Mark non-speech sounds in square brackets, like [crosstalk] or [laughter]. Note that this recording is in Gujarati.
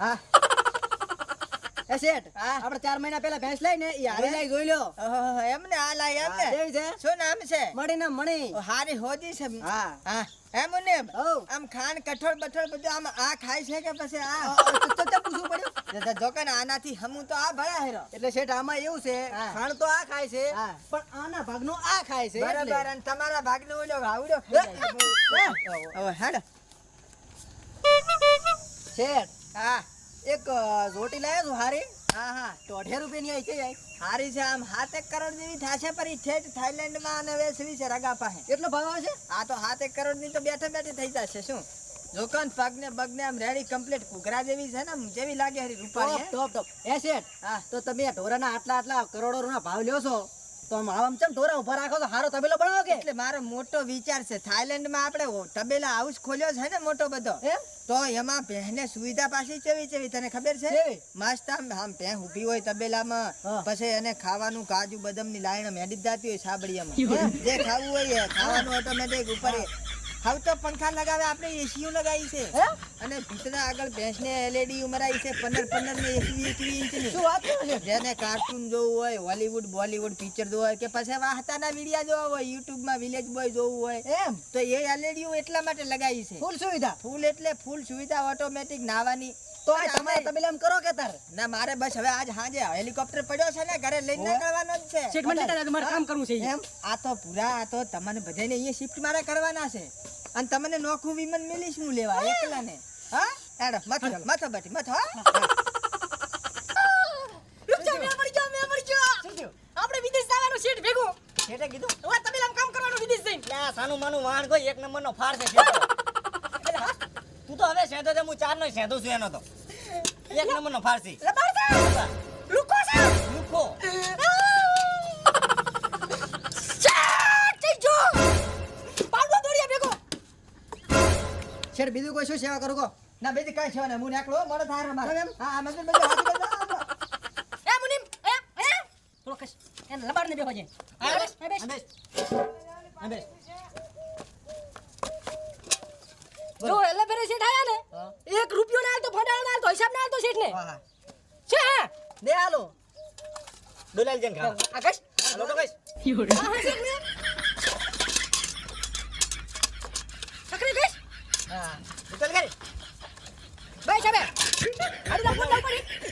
[laughs] શેઠ આપણે ચાર મહિના પહેલા ભેંસ લઈને ઈ હારી જોઈ લ્યો એમને આ લાય એમને. કેવી છે. શું નામ છે? મણી ને મણી. ઓ, હારી હોદી છે. હા. હા એમ ને આમ ખાંડ કઠોળ બઠોળ બધું આમ આ ખાય છે કે પછી આ? તો- તો પૂછવું પડ્યું. જો આનાથી હમું તો આ ભરા હેરો. એટલે શેઠ આમાં એવું છે. ખાણ તો આ ખાય છે પણ આના ભાગનું આ ખાય છે. બરાબર અને તમારા ભાગનો ઓલો આવડો હેડ. શેઠ હા એક રોટી લાવ્યો છું હારી. હા હા તો રૂપિયાની આવી છે યાર. હારી છે આમ હાથ એક કરોડ જેવી થાશે પર. ઠેઠ થાઈલેન્ડમાં અને વેચવી છે રગા પાસે. એટલો ભાવ આવશે છે? આ તો હાથ એક કરોડની તો બેઠે બેઠે થઈ જશે. શું? જોકન પગ ને બગ ને આમ રેડી કમ્પ્લીટ કુકરા જેવી છે ને જેવી લાગે હરી રૂપાળી ટોપ ટોપ ટોપ. એ શેઠ હા. તો તમે ઢોરાના આટલા આટલા કરોડો ના ભાવ લ્યો છો. તો આમ આમ ચમ ઢોરા ઊભા રાખો તો હારો તબેલો બનાવો કે એટલે મારો મોટો વિચાર છે થાઈલેન્ડમાં આપણે તબેલા હાઉસ ખોલ્યો છે ને મોટો બધો તો એમાં સુવિધા પાછી ચેવી ચેવી તને ખબર છે? મસ્ત આમ આમ ભેં ઊભી હોય તબેલામાં. પછી એને ખાવાનું કાજુ બદામની લાઈન મેડી જ જાતી હોય સાબડિયામાં જે ખાવું હોય ખાવાનું ઓટોમેટિક ઉપર. હવે તો પંખા લગાવે આપણે એસીઓ લગાવી છે? અને ભીતના આગળ ભેંસને એલઈડી ઉમરાઈ છે પંદર પંદર ને એકવી એકવી ઇંચની. શું વાત છે? જેને કાર્ટૂન જોવું હોય હોલીવુડ બોલીવુડ પિક્ચર જોવું હોય કે પછી વાહતાના વિડિયા જોવા હોય યુટ્યુબમાં વિલેજ બોય જોવું હોય એમ? તો એ એલઈડી એટલા માટે લગાવી છે. ફૂલ સુવિધા? ફૂલ એટલે ફૂલ સુવિધા ઓટોમેટિક નાવાની. તો તમે તમે એમ કરો કે તાર. ના મારે બસ હવે આજ હાજે હેલિકોપ્ટર પડ્યો છે ને ઘરે લઈને નીકળવાનો જ છે. શેઠ મને લેતા મારે કામ કરવું છે એમ? આ તો પૂરા આ તો તમને બધાને અહીંયા શિફ્ટ મારે કરવાના છે. અને તમને નોખું વિમન મિલીશ હું લેવા એકલાને. હા? હેડો મથો મથો બટી મથો આપણે વિદેશ જવાનું સીટ ભેગું. શેઠે કીધું? તમે કામ કરવાનું વિદેશ જઈને. સાનું માનું વાહન કોઈ એક નંબરનો ફાર છે શેઠો. તું તો હવે શેઠો છે હું ચાર નો શેઠો છું એનો તો. એક નંબર નો ફારસી. લુકો છે. લુકો શેઠ બીજું કોઈ શું સેવા કરું કો ના બીજી કાંઈ સેવા નહીં. હું નીકળો મને થાર મારે. હા હા મજૂર આપો. એ મુનિમ એ એ. થોડો કશ. એને લબાડ ને બેહો જે. આ બેસ, આ બેસ. આ બેસ. આ બેસ. જો એટલે પેરે શેઠ આયા ને. એક રૂપિયો ના તો ફંડાળો ના તો હિસાબ ના તો શેઠ ને હા હા. છે હા. દે હાલો. ડોલાલ જઈને ખાવા. આ કશ. આ લોટો કઈશ. સકરી કશ. હા. ઉતર કરી. ભાઈ સાહેબ આડી લાગો બોલ પડી.